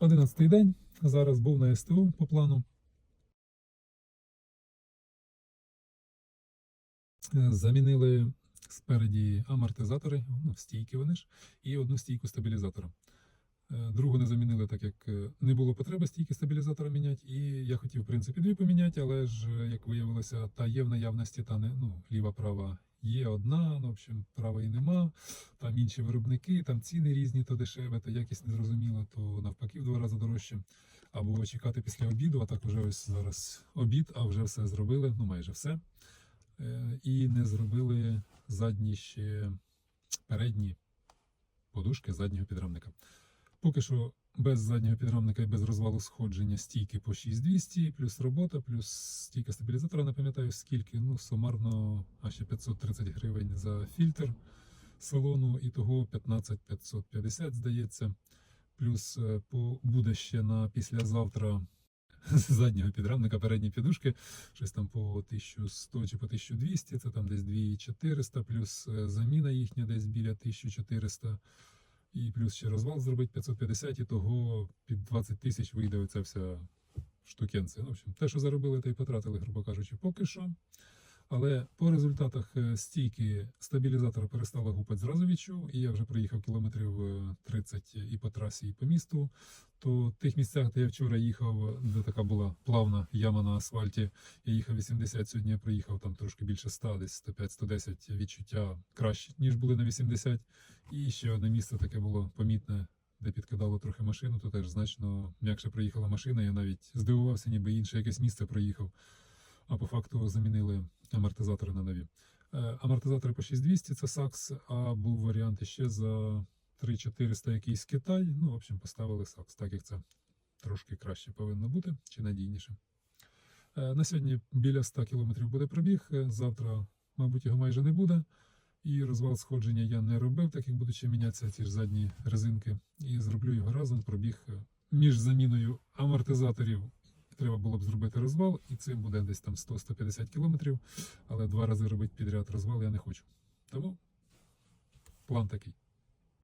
11 день. Зараз був на СТО по плану. Е, Замінили спереді амортизатори, ну, стійки вони ж, і одну стійку стабілізатора. Е, Другу не замінили, так як е, не було потреби стійки стабілізатора міняти. І я хотів, в принципі, дві поміняти, але ж, як виявилося, та є в наявності, та не ну, ліва права є одна, ну, в общем, правої нема. Там інші виробники, там ціни різні, то дешеве, то якість незрозуміла, то навпаки в два рази дорожче. Або чекати після обіду, а так вже ось зараз обід, а вже все зробили, ну майже все. Е, І не зробили задні ще передні подушки заднього підрамника. Поки що без заднього підрамника і без розвалу сходження стійки по 6200, плюс робота, плюс стійка стабілізатора, не пам'ятаю скільки. Ну, сумарно, а ще 530 гривень за фільтр салону, і того 15 550, здається. Плюс е, буде ще на післязавтра з заднього підрамника передні підушки, щось там по 1100 чи по 1200, це там десь 2400, плюс е, заміна їхня десь біля 1400. І плюс ще розвал зробить 550, і того під 20 тисяч вийде оця вся штукенція. Ну, в общем, те, що заробили, те й потратили, грубо кажучи, поки що. Але по результатах е, стійки стабілізатора перестала гупати зразу відчув, і я вже проїхав кілометрів е, 30 і по трасі, і по місту. То в тих місцях, де я вчора їхав, де така була плавна яма на асфальті, я їхав 80, сьогодні я проїхав там трошки більше 100, десь 105-110 відчуття краще, ніж були на 80. І ще одне місце таке було помітне, де підкидало трохи машину, то теж значно м'якше проїхала машина. Я навіть здивувався, ніби інше якесь місце проїхав. А по факту замінили амортизатори на нові. Е, Амортизатори по 6200 це сакс, а був варіант ще за 3400 якийсь Китай. Ну, в общем, поставили сакс, так як це трошки краще повинно бути чи надійніше. Е, На сьогодні біля 100 км буде пробіг. е, Завтра, мабуть, його майже не буде. І розвал сходження я не робив, так як будуть ще мінятися ці ж задні резинки. І зроблю його разом. Пробіг між заміною амортизаторів. Треба було б зробити розвал, і цим буде десь там 100-150 кілометрів. Але два рази робити підряд розвал я не хочу. Тому план такий.